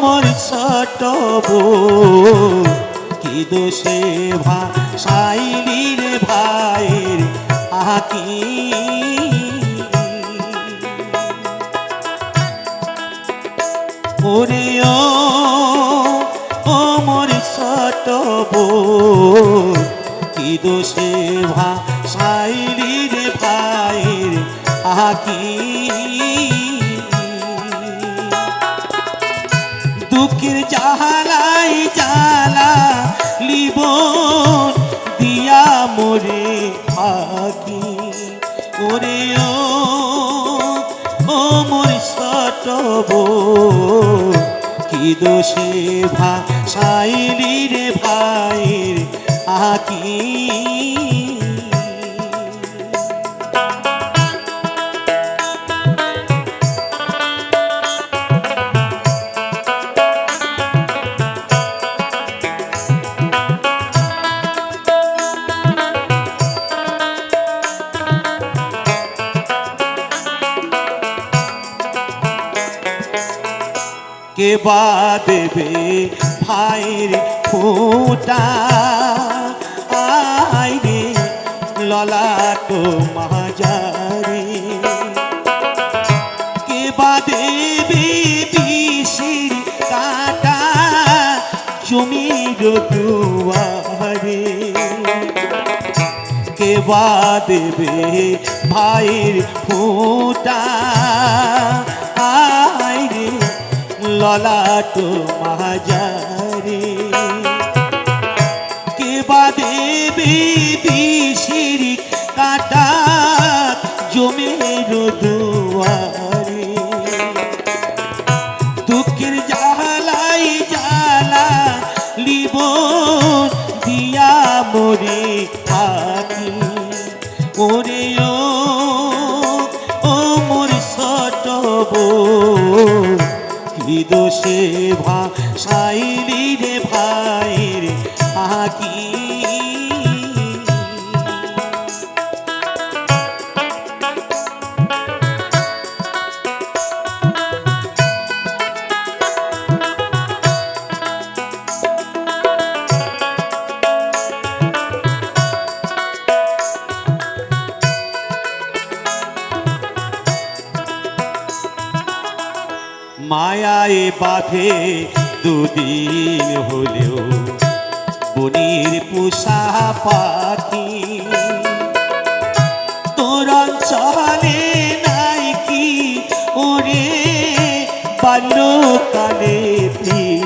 মোর ছোট কি দোষে ভাসাইলি রে ভাইয়ের আকি? ওরে ও ও মোর কি দোষে রে ভাইয়ের আকি? দুঃখের জাহালাই জালা লিব দিয়া মোরে থাকি। ওরে ও ও মোর ছোট কি দোষে ভাসাইলি রে ভাইয়ের আকি? কে বা দেবে ভাইয়ের ফোটা আইরে ললাট মাজারে কে বা দেবে বিষের কাটা জমির দুয়ারে? কে বা দেবে ভাইয়ের ফোটা ললাট মাজারে কে বা দেবে বিষের কাটা জমের দুয়ারে? দুঃখের জালাই জালা লিব দিয়া মরে থাকি। ওরে ও মোর ছোট সাইলি রে ভাই রে আকি মায়ায় বাঁধে দুদিন হলেও। বনির পুষা পাখি। তোর চলে নাই কি ওরে? বাল্যকালে প্রীতি